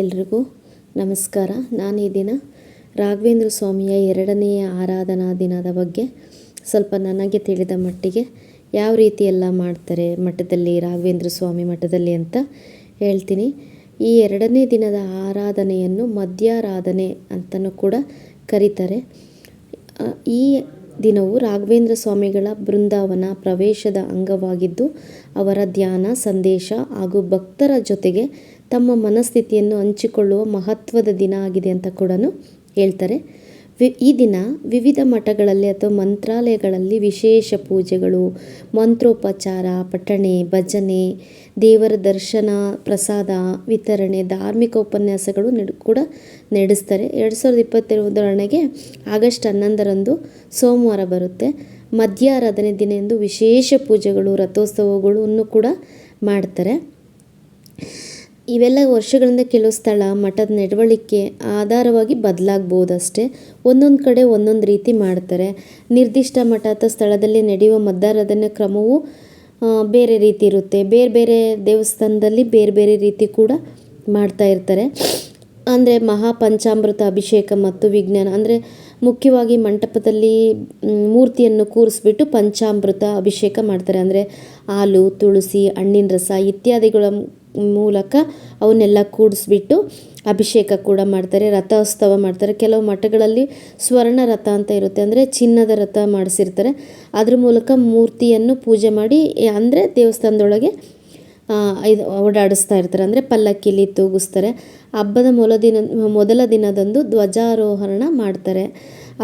ಎಲ್ರಿಗೂ ನಮಸ್ಕಾರ. ನಾನು ಈ ದಿನ ರಾಘವೇಂದ್ರ ಸ್ವಾಮಿಯ ಎರಡನೆಯ ಆರಾಧನಾ ದಿನದ ಬಗ್ಗೆ ಸ್ವಲ್ಪ ನನಗೆ ತಿಳಿದ ಮಟ್ಟಿಗೆ ಯಾವ ರೀತಿ ಎಲ್ಲ ಮಾಡ್ತಾರೆ ಮಠದಲ್ಲಿ, ರಾಘವೇಂದ್ರ ಸ್ವಾಮಿ ಮಠದಲ್ಲಿ ಅಂತ ಹೇಳ್ತೀನಿ. ಈ ಎರಡನೇ ದಿನದ ಆರಾಧನೆಯನ್ನು ಮಧ್ಯಾರಾಧನೆ ಅಂತಲೂ ಕೂಡ ಕರೀತಾರೆ. ಈ ದಿನವು ರಾಘವೇಂದ್ರ ಸ್ವಾಮಿಗಳ ಬೃಂದಾವನ ಪ್ರವೇಶದ ಅಂಗವಾಗಿದ್ದು, ಅವರ ಧ್ಯಾನ, ಸಂದೇಶ ಹಾಗೂ ಭಕ್ತರ ಜೊತೆಗೆ ತಮ್ಮ ಮನಸ್ಥಿತಿಯನ್ನು ಹಂಚಿಕೊಳ್ಳುವ ಮಹತ್ವದ ದಿನ ಆಗಿದೆ ಅಂತ ಕೂಡ ಹೇಳ್ತಾರೆ. ಈ ದಿನ ವಿವಿಧ ಮಠಗಳಲ್ಲಿ ಅಥವಾ ಮಂತ್ರಾಲಯಗಳಲ್ಲಿ ವಿಶೇಷ ಪೂಜೆಗಳು, ಮಂತ್ರೋಪಚಾರ, ಪಠಣೆ, ಭಜನೆ, ದೇವರ ದರ್ಶನ, ಪ್ರಸಾದ, ವಿತರಣೆ, ಧಾರ್ಮಿಕ ಉಪನ್ಯಾಸಗಳು ಕೂಡ ನಡೆಸ್ತಾರೆ. ಎರಡು ಸಾವಿರದ ಇಪ್ಪತ್ತೆರಡರೊಳಗೆ ಆಗಸ್ಟ್ ಹನ್ನೊಂದರಂದು ಸೋಮವಾರ ಬರುತ್ತೆ. ಮಧ್ಯಾರಾಧನೆ ದಿನ ಎಂದು ವಿಶೇಷ ಪೂಜೆಗಳು ರಥೋತ್ಸವಗಳನ್ನು ಕೂಡ ಮಾಡ್ತಾರೆ. ಇವೆಲ್ಲ ವರ್ಷಗಳಿಂದ ಕೆಲವು ಸ್ಥಳ, ಮಠದ ನಡವಳಿಕೆ ಆಧಾರವಾಗಿ ಬದಲಾಗ್ಬೋದು ಅಷ್ಟೇ ಒಂದೊಂದು ಕಡೆ ಒಂದೊಂದು ರೀತಿ ಮಾಡ್ತಾರೆ. ನಿರ್ದಿಷ್ಟ ಮಠ ಅಥವಾ ಸ್ಥಳದಲ್ಲಿ ನಡೆಯುವ ಮದ್ದಾರಾಧನೆ ಕ್ರಮವು ಬೇರೆ ರೀತಿ ಇರುತ್ತೆ. ಬೇರೆ ಬೇರೆ ದೇವಸ್ಥಾನದಲ್ಲಿ ಬೇರೆ ಬೇರೆ ರೀತಿ ಕೂಡ ಮಾಡ್ತಾ ಇರ್ತಾರೆ. ಅಂದರೆ ಮಹಾಪಂಚಾಮೃತ ಅಭಿಷೇಕ ಮತ್ತು ವಿಜ್ಞಾನ. ಅಂದರೆ ಮುಖ್ಯವಾಗಿ ಮಂಟಪದಲ್ಲಿ ಮೂರ್ತಿಯನ್ನು ಕೂರಿಸ್ಬಿಟ್ಟು ಪಂಚಾಮೃತ ಅಭಿಷೇಕ ಮಾಡ್ತಾರೆ. ಅಂದರೆ ಹಾಲು, ತುಳಸಿ, ಹಣ್ಣಿನ ರಸ ಇತ್ಯಾದಿಗಳ ಮೂಲಕ ಅವನ್ನೆಲ್ಲ ಕೂಡಿಸ್ಬಿಟ್ಟು ಅಭಿಷೇಕ ಕೂಡ ಮಾಡ್ತಾರೆ, ರಥೋತ್ಸವ ಮಾಡ್ತಾರೆ. ಕೆಲವು ಮಠಗಳಲ್ಲಿ ಸ್ವರ್ಣ ರಥ ಅಂತ ಇರುತ್ತೆ. ಅಂದರೆ ಚಿನ್ನದ ರಥ ಮಾಡಿಸಿರ್ತಾರೆ. ಅದ್ರ ಮೂಲಕ ಮೂರ್ತಿಯನ್ನು ಪೂಜೆ ಮಾಡಿ ಅಂದರೆ ದೇವಸ್ಥಾನದೊಳಗೆ ಇದು ಓಡಾಡಿಸ್ತಾ ಇರ್ತಾರೆ. ಅಂದರೆ ಪಲ್ಲಕ್ಕಿಲಿ ತೂಗಿಸ್ತಾರೆ. ಹಬ್ಬದ ಮೊಲ ದಿನ, ಮೊದಲ ದಿನದಂದು ಧ್ವಜಾರೋಹಣ ಮಾಡ್ತಾರೆ.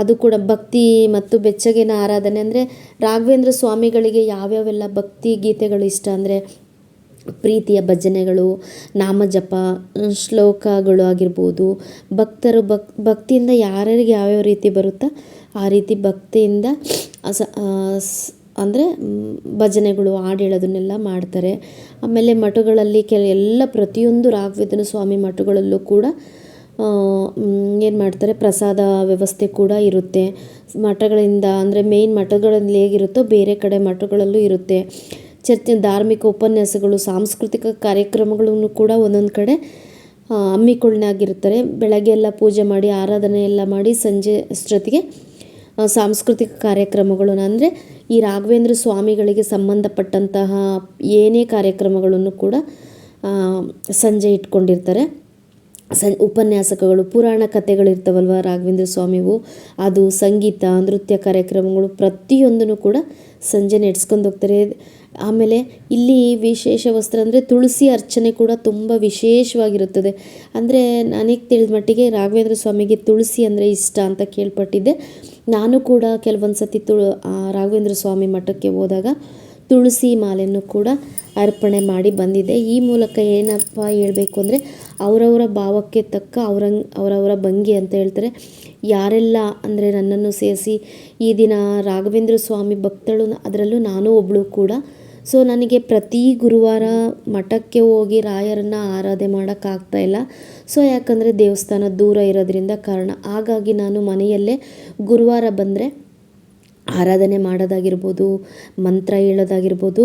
ಅದು ಕೂಡ ಭಕ್ತಿ ಮತ್ತು ಬೆಚ್ಚಗಿನ ಆರಾಧನೆ. ಅಂದರೆ ರಾಘವೇಂದ್ರ ಸ್ವಾಮಿಗಳಿಗೆ ಯಾವ್ಯಾವೆಲ್ಲ ಭಕ್ತಿ ಗೀತೆಗಳು ಇಷ್ಟ? ಅಂದರೆ ಪ್ರೀತಿಯ ಭಜನೆಗಳು, ನಾಮಜಪ ಶ್ಲೋಕಗಳು ಆಗಿರ್ಬೋದು. ಭಕ್ತರು ಭಕ್, ಭಕ್ತಿಯಿಂದ ಯಾರ್ಯಾರಿಗೆ ಯಾವ್ಯಾವ ರೀತಿ ಬರುತ್ತೋ ಆ ರೀತಿ ಭಕ್ತಿಯಿಂದ ಅಂದರೆ ಭಜನೆಗಳು ಹಾಡು ಹೇಳೋದನ್ನೆಲ್ಲ ಮಾಡ್ತಾರೆ. ಆಮೇಲೆ ಮಠಗಳಲ್ಲಿ ಕೆಲ, ಎಲ್ಲ ಪ್ರತಿಯೊಂದು ರಾಘವೇಂದ್ರ ಸ್ವಾಮಿ ಮಠಗಳಲ್ಲೂ ಕೂಡ ಏನು ಮಾಡ್ತಾರೆ, ಪ್ರಸಾದ ವ್ಯವಸ್ಥೆ ಕೂಡ ಇರುತ್ತೆ. ಮಠಗಳಿಂದ, ಅಂದರೆ ಮೇಯ್ನ್ ಮಠಗಳಲ್ಲಿ ಹೇಗಿರುತ್ತೋ ಬೇರೆ ಕಡೆ ಮಠಗಳಲ್ಲೂ ಇರುತ್ತೆ. ಚರ್ಚೆ ಧಾರ್ಮಿಕ ಉಪನ್ಯಾಸಗಳು, ಸಾಂಸ್ಕೃತಿಕ ಕಾರ್ಯಕ್ರಮಗಳನ್ನು ಕೂಡ ಒಂದೊಂದು ಕಡೆ ಹಮ್ಮಿಕೊಳ್ಳಾಗಿರ್ತಾರೆ ಬೆಳಗ್ಗೆ ಎಲ್ಲ ಪೂಜೆ ಮಾಡಿ, ಆರಾಧನೆ ಎಲ್ಲ ಮಾಡಿ, ಸಂಜೆ ಅಷ್ಟೊತ್ತಿಗೆ ಸಾಂಸ್ಕೃತಿಕ ಕಾರ್ಯಕ್ರಮಗಳು ಅಂದರೆ ಈ ರಾಘವೇಂದ್ರ ಸ್ವಾಮಿಗಳಿಗೆ ಸಂಬಂಧಪಟ್ಟಂತಹ ಏನೇ ಕಾರ್ಯಕ್ರಮಗಳನ್ನು ಕೂಡ ಸಂಜೆ ಇಟ್ಕೊಂಡಿರ್ತಾರೆ. ಸನ್ ಉಪನ್ಯಾಸಕಗಳು, ಪುರಾಣ ಕಥೆಗಳಿರ್ತಾವಲ್ವ ರಾಘವೇಂದ್ರ ಸ್ವಾಮಿವು? ಅದು ಸಂಗೀತ, ನೃತ್ಯ ಕಾರ್ಯಕ್ರಮಗಳು ಪ್ರತಿಯೊಂದನ್ನು ಕೂಡ ಸಂಜೆ ನಡೆಸ್ಕೊಂಡು ಹೋಗ್ತಾರೆ. ಆಮೇಲೆ ಇಲ್ಲಿ ವಿಶೇಷ ವಸ್ತ್ರ ಅಂದರೆ ತುಳಸಿ ಅರ್ಚನೆ ಕೂಡ ತುಂಬ ವಿಶೇಷವಾಗಿರುತ್ತದೆ. ಅಂದರೆ ನನಗೆ ತಿಳಿದ ಮಟ್ಟಿಗೆ ರಾಘವೇಂದ್ರ ಸ್ವಾಮಿಗೆ ತುಳಸಿ ಅಂದರೆ ಇಷ್ಟ ಅಂತ ಕೇಳ್ಪಟ್ಟಿದ್ದೆ. ನಾನು ಕೂಡ ಕೆಲವೊಂದು ಸತಿ ತುಳು ರಾಘವೇಂದ್ರ ಸ್ವಾಮಿ ಮಠಕ್ಕೆ ಹೋದಾಗ ತುಳಸಿ ಮಾಲೆಯನ್ನು ಕೂಡ ಅರ್ಪಣೆ ಮಾಡಿ ಬಂದಿದೆ ಈ ಮೂಲಕ ಏನಪ್ಪ ಹೇಳಬೇಕು ಅಂದರೆ ಅವರವರ ಭಾವಕ್ಕೆ ತಕ್ಕ ಅವರಂಗ್, ಅವರವರ ಭಂಗಿ ಅಂತ ಹೇಳ್ತಾರೆ. ಯಾರೆಲ್ಲ ಅಂದರೆ ನನ್ನನ್ನು ಸೇರಿಸಿ ಈ ದಿನ ರಾಘವೇಂದ್ರ ಸ್ವಾಮಿ ಭಕ್ತಳು ಅದರಲ್ಲೂ ನಾನು ಒಬ್ಬಳು ಕೂಡ ಸೊ ನನಗೆ ಪ್ರತಿ ಗುರುವಾರ ಮಠಕ್ಕೆ ಹೋಗಿ ರಾಯರನ್ನು ಆರಾಧನೆ ಮಾಡೋಕ್ಕಾಗ್ತಾ ಇಲ್ಲ. ಸೊ ಯಾಕಂದರೆ ದೇವಸ್ಥಾನ ದೂರ ಇರೋದ್ರಿಂದ ಕಾರಣ. ಹಾಗಾಗಿ ನಾನು ಮನೆಯಲ್ಲೇ ಗುರುವಾರ ಬಂದರೆ ಆರಾಧನೆ ಮಾಡೋದಾಗಿರ್ಬೋದು, ಮಂತ್ರ ಹೇಳೋದಾಗಿರ್ಬೋದು,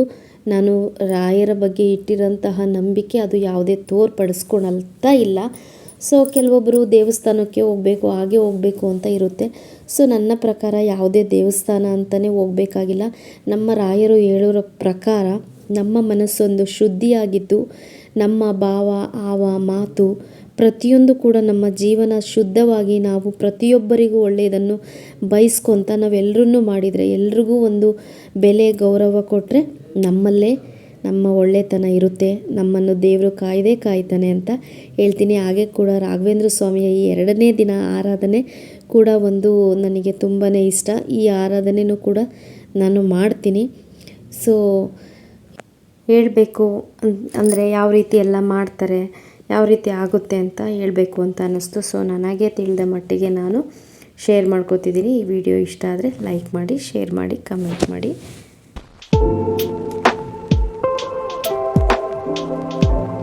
ನಾನು ರಾಯರ ಬಗ್ಗೆ ಇಟ್ಟಿರೋಂತಹ ನಂಬಿಕೆ ಅದು ಯಾವುದೇ ತೋರ್ಪಡಿಸ್ಕೊಳ್ತಾ ಇಲ್ಲ. ಸೊ ಕೆಲವೊಬ್ಬರು ದೇವಸ್ಥಾನಕ್ಕೆ ಹೋಗಬೇಕು, ಹಾಗೆ ಹೋಗಬೇಕು ಅಂತ ಇರುತ್ತೆ. ಸೊ ನನ್ನ ಪ್ರಕಾರ ಯಾವುದೇ ದೇವಸ್ಥಾನ ಅಂತಲೇ ಹೋಗಬೇಕಾಗಿಲ್ಲ. ನಮ್ಮ ರಾಯರು ಹೇಳೋರ ಪ್ರಕಾರ ನಮ್ಮ ಮನಸ್ಸೊಂದು ಶುದ್ಧಿಯಾಗಿದ್ದು, ನಮ್ಮ ಭಾವ ಆವ ಮಾತು ಪ್ರತಿಯೊಂದು ಕೂಡ ನಮ್ಮ ಜೀವನ ಶುದ್ಧವಾಗಿ ನಾವು ಪ್ರತಿಯೊಬ್ಬರಿಗೂ ಒಳ್ಳೆಯದನ್ನು ಬಯಸ್ಕೊತ ನಾವೆಲ್ಲರನ್ನೂ ಮಾಡಿದರೆ ಎಲ್ರಿಗೂ ಒಂದು ಬೆಲೆ, ಗೌರವ ಕೊಟ್ಟರೆ ನಮ್ಮಲ್ಲೇ ನಮ್ಮ ಒಳ್ಳೆತನ ಇರುತ್ತೆ, ನಮ್ಮನ್ನು ದೇವರು ಕಾಯ್ದೇ ಕಾಯ್ತಾನೆ ಅಂತ ಹೇಳ್ತೀನಿ. ಹಾಗೆ ಕೂಡ ರಾಘವೇಂದ್ರ ಸ್ವಾಮಿಯ ಈ ಎರಡನೇ ದಿನ ಆರಾಧನೆ ಕೂಡ ಒಂದು ನನಗೆ ತುಂಬಾ ಇಷ್ಟ. ಈ ಆರಾಧನೆಯೂ ಕೂಡ ನಾನು ಮಾಡ್ತೀನಿ. ಸೊ ಹೇಳಬೇಕು ಅಂದರೆ ಯಾವ ರೀತಿ ಎಲ್ಲ ಮಾಡ್ತಾರೆ, ಯಾವ ರೀತಿ ಆಗುತ್ತೆ ಅಂತ ಹೇಳಬೇಕು ಅಂತ ಅನ್ನಿಸ್ತು. ಸೊ ನನಗೆ ತಿಳಿದ ಮಟ್ಟಿಗೆ ನಾನು ಶೇರ್ ಮಾಡ್ಕೋತಿದ್ದೀನಿ. ಈ ವಿಡಿಯೋ ಇಷ್ಟ ಆದರೆ ಲೈಕ್ ಮಾಡಿ, ಶೇರ್ ಮಾಡಿ, ಕಮೆಂಟ್ ಮಾಡಿ. Música